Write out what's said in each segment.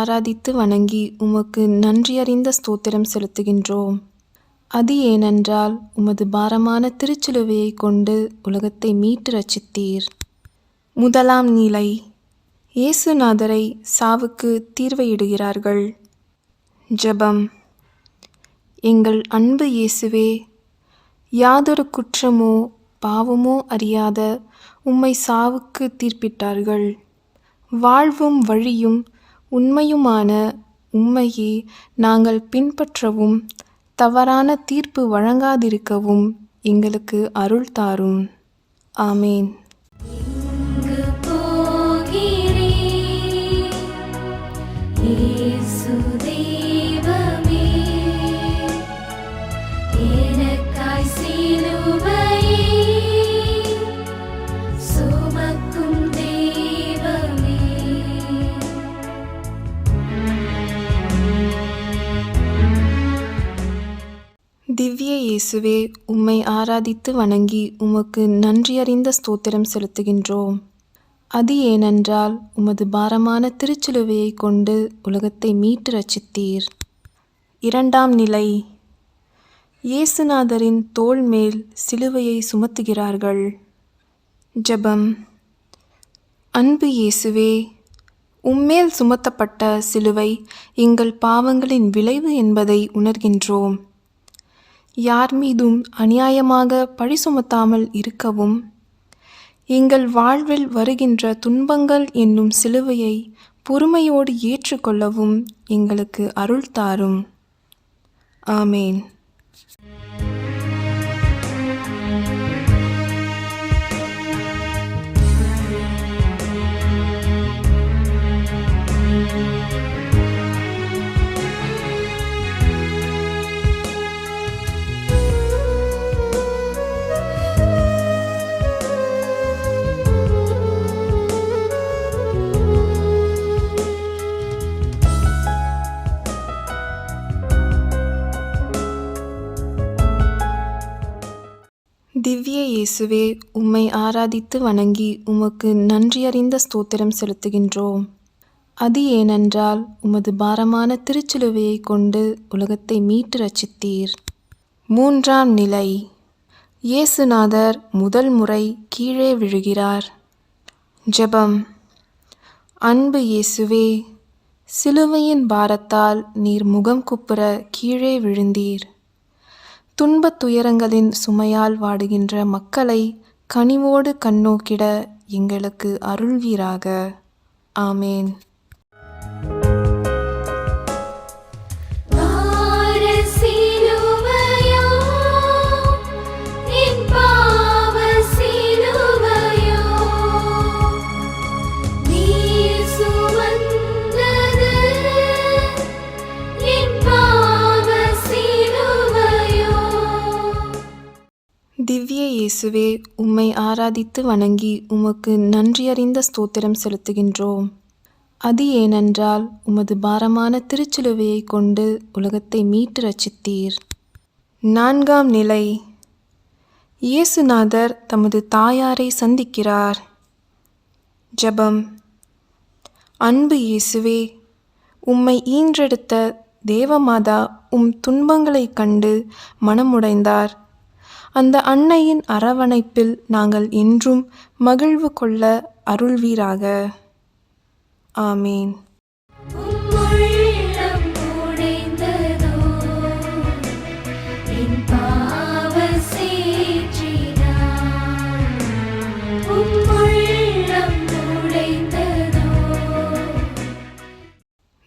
ஆராதித்து வணங்கி உமக்கு நன்றியறிந்த ஸ்தோத்திரம் செலுத்துகின்றோம். அது ஏனென்றால் உமது பாரமான திருச்சிலுவையை கொண்டு உலகத்தை மீட்டு ரச்சித்தீர் முதலாம் நிலை. இயேசுநாதரை சாவுக்கு தீர்வையிடுகிறார்கள். ஜெபம். எங்கள் அன்பு இயேசுவே யாதொரு குற்றமோ பாவமோ அறியாத உம்மை சாவுக்கு தீர்ப்பிட்டார்கள். வாழ்வும் வழியும் உண்மையுமான உண்மையை நாங்கள் பின்பற்றவும் தவறான தீர்ப்பு வழங்காதிருக்கவும் எங்களுக்கு அருள் தாரும். ஆமேன். திவ்ய இயேசுவே உம்மை ஆராதித்து வணங்கி உமக்கு நன்றியறிந்த ஸ்தோத்திரம் செலுத்துகின்றோம். அது ஏனென்றால் உமது பாரமான திருச்சிலுவையை கொண்டு உலகத்தை மீட்டு ரச்சித்தீர் இரண்டாம் நிலை. இயேசுநாதரின் தோல் மேல் சிலுவையை சுமத்துகிறார்கள். ஜெபம். அன்பு இயேசுவே உம்மேல் சுமத்தப்பட்ட சிலுவை எங்கள் பாவங்களின் விளைவு என்பதை உணர்கின்றோம். யார் மீதும் அநியாயமாக பழி சுமத்தாமல் இருக்கவும். எங்கள் வாழ்வில் வருகின்ற துன்பங்கள் என்னும் சிலுவையை பொறுமையோடு ஏற்றுக்கொள்ளவும் எங்களுக்கு அருள் தாரும். ஆமேன். இயேசுவே உம்மை ஆராதித்து வணங்கி உமக்கு நன்றியறிந்த ஸ்தோத்திரம் செலுத்துகின்றோம். அது ஏனென்றால் உமது பாரமான திருச்சிலுவையை கொண்டு உலகத்தை மீட்டு ரச்சித்தீர் மூன்றாம் நிலை. இயேசுநாதர் முதல் முறை கீழே விழுகிறார். ஜெபம். அன்பு இயேசுவே சிலுவையின் பாரத்தால் நீர் முகம் குப்புற கீழே விழுந்தீர். துன்பத் துயரங்களின் சுமையால் வாடுகின்ற மக்களை கனிவோடு கண்ணோக்கிட எங்களுக்கு அருள்வீராக. ஆமேன். திவ்ய இயேசுவே உம்மை ஆராதித்து வணங்கி உமக்கு நன்றியறிந்த ஸ்தோத்திரம் செலுத்துகின்றோம். அது ஏனென்றால் உமது பாரமான திருச்சிலுவையை கொண்டு உலகத்தை மீட்டு ரச்சித்தீர் நான்காம் நிலை. இயேசுநாதர் தமது தாயாரை சந்திக்கிறார். ஜெபம். அன்பு இயேசுவே உம்மை ஈன்றெடுத்த தேவமாதா உம் துன்பங்களைக் கண்டு மனமுடைந்தார். அந்த அன்னையின் அரவணைப்பில் நாங்கள் என்றும் மகிழ்வு கொள்ள அருள்வீராக. ஆமேன்.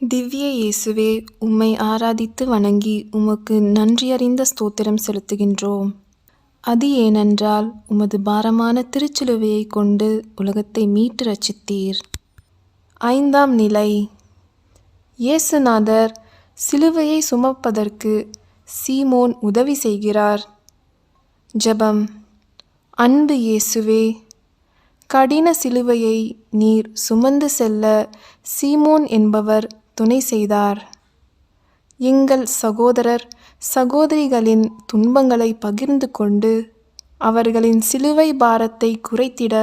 திவ்ய இயேசுவே உம்மை ஆராதித்து வணங்கி உமக்கு நன்றியறிந்த ஸ்தோத்திரம் செலுத்துகின்றோம். அது ஏனென்றால் உமது பாரமான திருச்சிலுவையை கொண்டு உலகத்தை மீட்டு ரச்சித்தீர். ஐந்தாம் நிலை. இயேசுநாதர் சிலுவையை சுமப்பதற்கு சீமோன் உதவி செய்கிறார். ஜெபம். அன்பு இயேசுவே கடின சிலுவையை நீர் சுமந்து செல்ல சீமோன் என்பவர் துணை செய்தார். எங்கள் சகோதரர் சகோதரிகளின் துன்பங்களை பகிர்ந்து கொண்டு அவர்களின் சிலுவை பாரத்தை குறைத்திட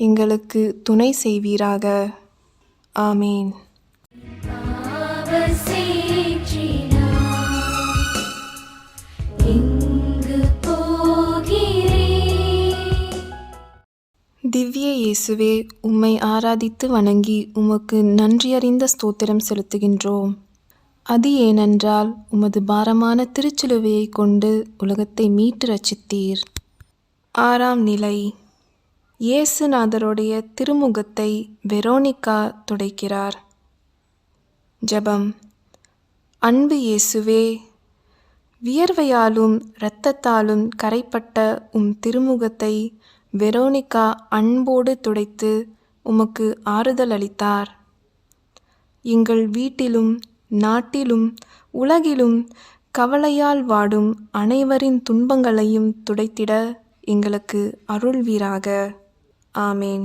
எங்களுக்கு துணை செய்வீராக. ஆமீன். திவ்ய இயேசுவே உம்மை ஆராதித்து வணங்கி உமக்கு நன்றியறிந்த ஸ்தோத்திரம் செலுத்துகின்றோம். அது ஏனென்றால் உமது பாரமான திருச்சிலுவையை கொண்டு உலகத்தை மீட்டு ரச்சித்தீர். ஆறாம் நிலை. இயேசுநாதருடைய திருமுகத்தை வெரோனிகா துடைக்கிறார். ஜெபம். அன்பு இயேசுவே வியர்வையாலும் இரத்தத்தாலும் கரைப்பட்ட உம் திருமுகத்தை வெரோனிகா அன்போடு துடைத்து உமக்கு ஆறுதல் அளித்தார். எங்கள் வீட்டிலும் நாட்டிலும் உலகிலும் கவலையால் வாடும் அனைவரின் துன்பங்களையும் துடைத்திட எங்களுக்கு அருள்வீராக. ஆமேன்.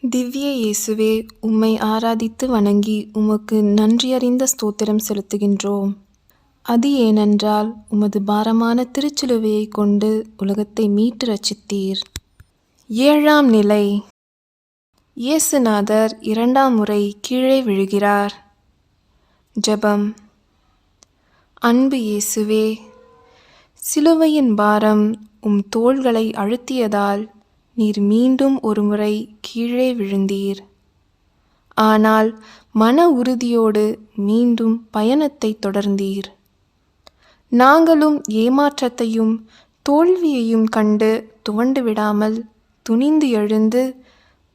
திவ்ய இயேசுவே உம்மை ஆராதித்து வணங்கி உமக்கு நன்றியறிந்த ஸ்தோத்திரம் செலுத்துகின்றோம். அது ஏனென்றால் உமது பாரமான திருச்சிலுவையை கொண்டு உலகத்தை மீட்டு ரட்சித்தீர். ஏழாம் நிலை. இயேசுநாதர் இரண்டாம் முறை கீழே விழுகிறார். ஜெபம். அன்பு இயேசுவே சிலுவையின் பாரம் உம் தோள்களை அழுத்தியதால் நீர் மீண்டும் ஒருமுறை கீழே விழுந்தீர். ஆனால் மன உறுதியோடு மீண்டும் பயணத்தை தொடர்ந்தீர். நாங்களும் ஏமாற்றத்தையும் தோல்வியையும் கண்டு துவண்டு விடாமல் துணிந்து எழுந்து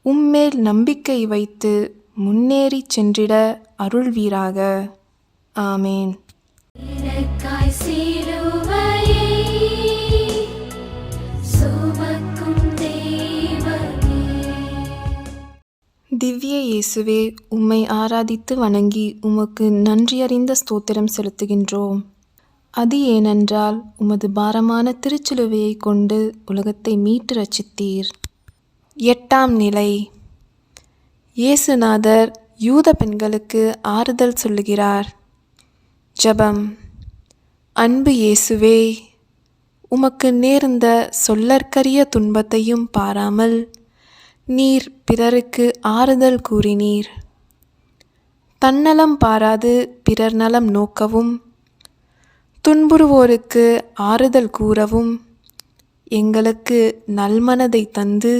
உம்மேல் நம்பிக்கை வைத்து முன்னேறிச் சென்றிட அருள்வீராக. ஆமேன். எனக்காய் திவ்ய இயேசுவே உம்மை ஆராதித்து வணங்கி உமக்கு நன்றியறிந்த ஸ்தோத்திரம் செலுத்துகின்றோம். அது ஏனென்றால் உமது பாரமான திருச்சிலுவையை கொண்டு உலகத்தை மீட்டு ரட்சித்தீர். எட்டாம் நிலை. இயேசுநாதர் யூத பெண்களுக்கு ஆறுதல் சொல்லுகிறார். ஜெபம். அன்பு இயேசுவே உமக்கு நேர்ந்த சொல்லற்கரிய துன்பத்தையும் பாராமல் நீர் பிறருக்கு ஆறுதல் கூறினீர். தன்னலம் பாராது பிறர் நலம் நோக்கவும் துன்புறுவோருக்கு ஆறுதல் கூறவும் எங்களுக்கு நல்மனதை தந்து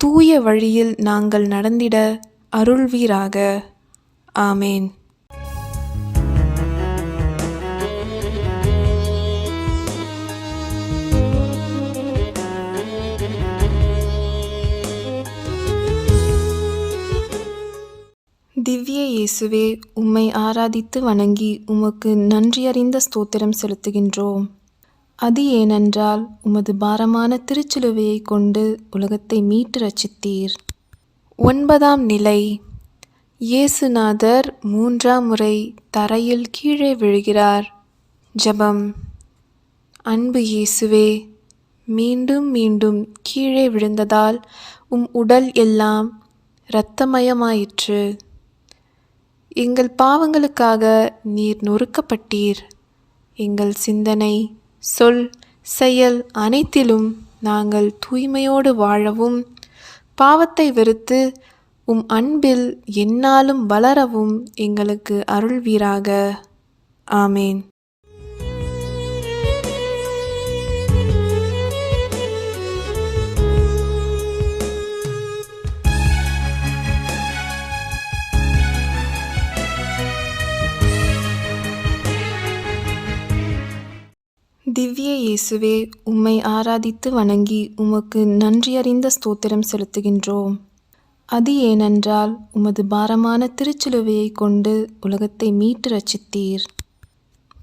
தூய வழியில் நாங்கள் நடந்திட அருள்வீராக. ஆமேன். திவ்ய இயேசுவே உம்மை ஆராதித்து வணங்கி உமக்கு நன்றியறிந்த ஸ்தோத்திரம் செலுத்துகின்றோம். அது ஏனென்றால் உமது பாரமான திருச்சிலுவையை கொண்டு உலகத்தை மீட்டு ரச்சித்தீர். ஒன்பதாம் நிலை. இயேசுநாதர் மூன்றாம் முறை தரையில் கீழே விழுகிறார். ஜெபம். அன்பு இயேசுவே மீண்டும் மீண்டும் கீழே விழுந்ததால் உம் உடல் எல்லாம் இரத்தமயமாயிற்று. எங்கள் பாவங்களுக்காக நீர் நொறுக்கப்பட்டீர். எங்கள் சிந்தனை சொல் செயல் அனைத்திலும் நாங்கள் தூய்மையோடு வாழவும் பாவத்தை வெறுத்து உம் அன்பில் எந்நாளும் வளரவும் எங்களுக்கு அருள்வீராக. ஆமேன். திவ்ய இயேசுவே உம்மை ஆராதித்து வணங்கி உமக்கு நன்றியறிந்த ஸ்தோத்திரம் செலுத்துகின்றோம். அது ஏனென்றால் உமது பாரமான திருச்சிலுவையை கொண்டு உலகத்தை மீட்டு ரச்சித்தீர்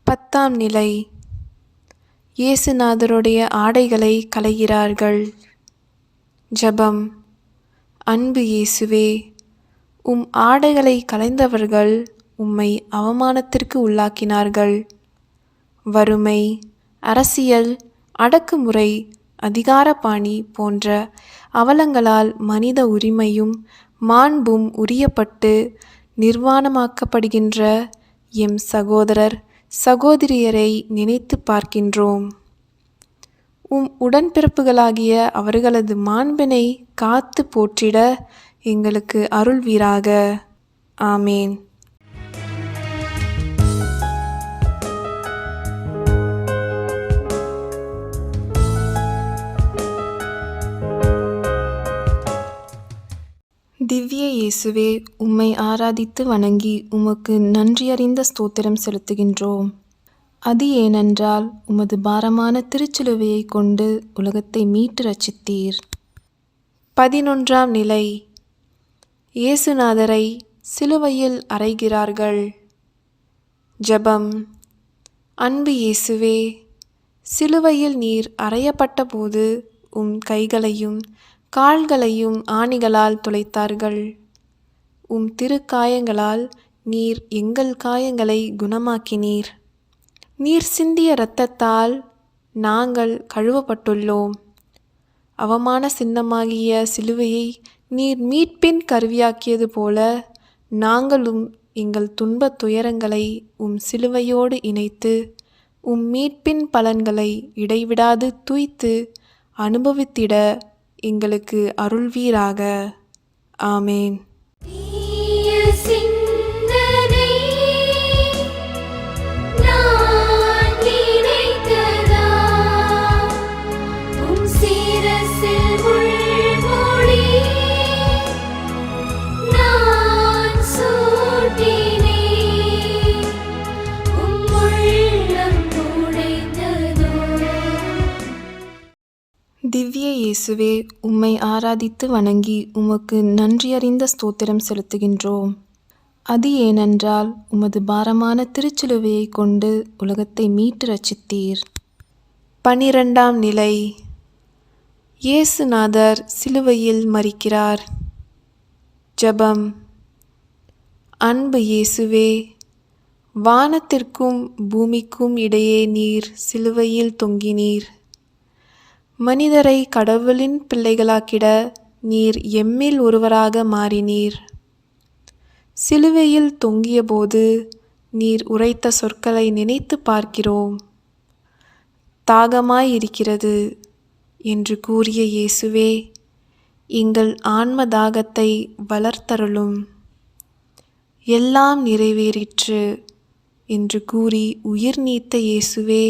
பத்தாம் நிலை இயேசுநாதருடைய ஆடைகளை களைகிறார்கள். ஜெபம். அன்பு இயேசுவே உம் ஆடைகளை களைந்தவர்கள் உம்மை அவமானத்திற்கு உள்ளாக்கினார்கள். வறுமை. அரசியல் அடக்குமுறை அதிகாரப்பாணி போன்ற அவலங்களால் மனித உரிமையும் மாண்பும் உரியப்பட்டு நிர்வாணமாக்கப்படுகின்ற எம் சகோதரர் சகோதரியரை நினைத்து பார்க்கின்றோம். உம் உடன்பிறப்புகளாகிய அவர்களது மாண்பினை காத்து போற்றிட எங்களுக்கு அருள்வீராக. ஆமேன். திவ்ய இயேசுவே உம்மை ஆராதித்து வணங்கி உமக்கு நன்றியறிந்த ஸ்தோத்திரம் செலுத்துகின்றோம். அது ஏனென்றால் உமது பாரமான திருச்சிலுவையை கொண்டு உலகத்தை மீட்டு ரச்சித்தீர் பதினொன்றாம் நிலை. இயேசுநாதரை சிலுவையில் அறைகிறார்கள். ஜெபம். அன்பு இயேசுவே சிலுவையில் நீர் அறையப்பட்டபோது உம் கைகளையும் கால்களையும் ஆணிகளால் துளைத்தார்கள். உம் திருக்காயங்களால் நீர் எங்கள் காயங்களை குணமாக்கினீர். நீர் சிந்திய இரத்தத்தால் நாங்கள் கழுவப்பட்டுள்ளோம். அவமான சின்னமாகிய சிலுவையை நீர் மீட்பின் கருவியாக்கியது போல நாங்களும் எங்கள் துன்பத் துயரங்களை உம் சிலுவையோடு இணைத்து உம் மீட்பின் பலன்களை இடைவிடாது துய்த்து அனுபவித்திட எங்களுக்கு அருள்வீராக. ஆமேன். திவ்ய இயேசுவே உம்மை ஆராதித்து வணங்கி உமக்கு நன்றியறிந்த ஸ்தோத்திரம் செலுத்துகின்றோம். அது ஏனென்றால் உமது பாரமான திருச்சிலுவையை கொண்டு உலகத்தை மீட்டு ரச்சித்தீர் பனிரெண்டாம் நிலை. இயேசுநாதர் சிலுவையில் மறிக்கிறார் ஜெபம். அன்பு இயேசுவே வானத்திற்கும் பூமிக்கும் இடையே நீர் சிலுவையில் தொங்கினீர். மனிதரை கடவுளின் பிள்ளைகளாக்கிட நீர் எம்மில் ஒருவராக மாறினீர். சிலுவையில் தொங்கியபோது நீர் உரைத்த சொற்களை நினைத்து பார்க்கிறோம். தாகமாயிருக்கிறது என்று கூறிய இயேசுவே எங்கள் ஆன்ம தாகத்தை வளர்த்தருளும். எல்லாம் நிறைவேறிற்று என்று கூறி உயிர் நீத்த இயேசுவே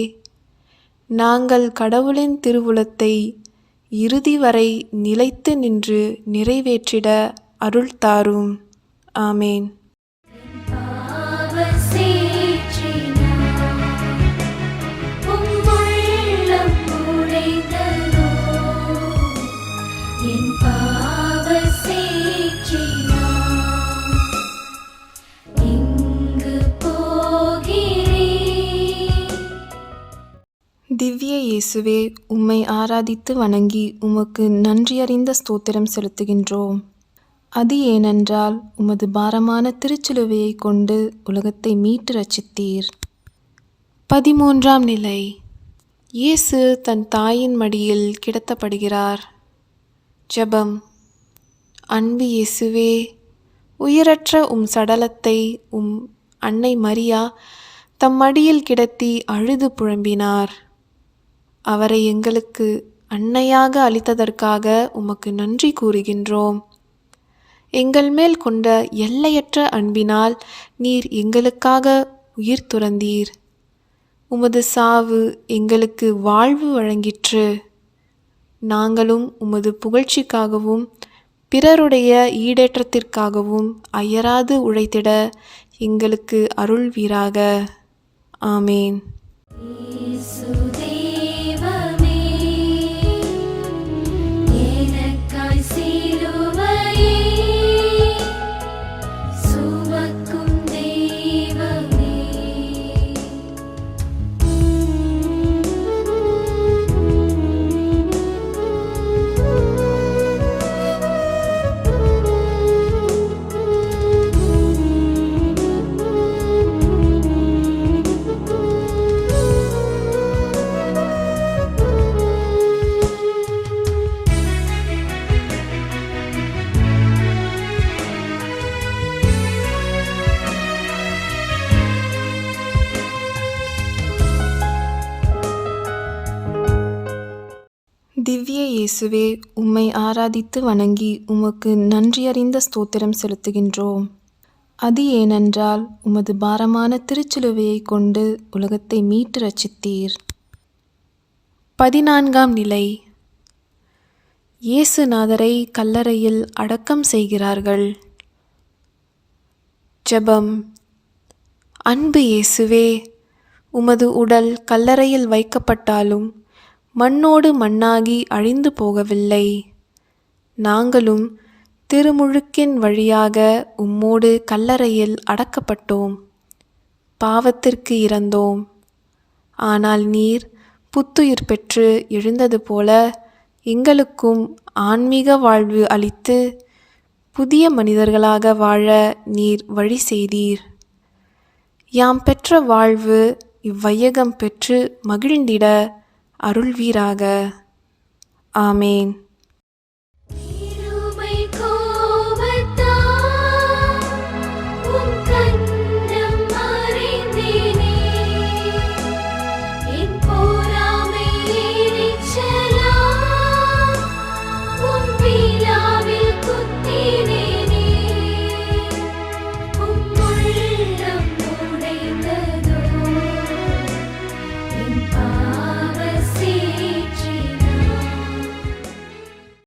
நாங்கள் கடவுளின் திருவுளத்தை இறுதி வரை நிலைத்து நின்று நிறைவேற்றிட அருள் தாரும் ஆமேன். திவ்ய இயேசுவே உம்மை ஆராதித்து வணங்கி உமக்கு நன்றியறிந்த ஸ்தோத்திரம் செலுத்துகின்றோம். அது ஏனென்றால் உமது பாரமான திருச்சிலுவையை கொண்டு உலகத்தை மீட்டு ரச்சித்தீர் பதிமூன்றாம் நிலை. இயேசு தன் தாயின் மடியில் கிடத்தப்படுகிறார். ஜெபம். அன்பு இயேசுவே உயிரற்ற உம் சடலத்தை உம் அன்னை மரியா தம் மடியில் கிடத்தி அழுது புழம்பினார் அவரை எங்களுக்கு அன்னையாக அளித்ததற்காக உமக்கு நன்றி கூறுகின்றோம். எங்கள் மேல் கொண்ட எல்லையற்ற அன்பினால் நீர் எங்களுக்காக உயிர் துறந்தீர். உமது சாவு எங்களுக்கு வாழ்வு வழங்கிற்று. நாங்களும் உமது புகழ்ச்சிக்காகவும் பிறருடைய ஈடேற்றத்திற்காகவும் அயராது உழைத்திட எங்களுக்கு அருள்வீராக. ஆமேன். திவ்ய இயேசுவே உம்மை ஆராதித்து வணங்கி உமக்கு நன்றியறிந்த ஸ்தோத்திரம் செலுத்துகின்றோம். அது ஏனென்றால் உமது பாரமான திருச்சிலுவையை கொண்டு உலகத்தை மீட்டு ரச்சித்தீர் பதினான்காம் நிலை. இயேசுநாதரை கல்லறையில் அடக்கம் செய்கிறார்கள். ஜெபம். அன்பு இயேசுவே உமது உடல் கல்லறையில் வைக்கப்பட்டாலும் மண்ணோடு மண்ணாகி அழிந்து போகவில்லை. நாங்களும் திருமுழுக்கின் வழியாக உம்மோடு கல்லறையில் அடக்கப்பட்டோம். பாவத்திற்கு இறந்தோம். ஆனால் நீர் புத்துயிர் பெற்று எழுந்தது போல எங்களுக்கும் ஆன்மீக வாழ்வு அளித்து புதிய மனிதர்களாக வாழ நீர் வழி செய்தீர். யாம் பெற்ற வாழ்வு இவ்வையகம் பெற்று மகிழ்ந்திட அருள்வீராக. ஆமேன்.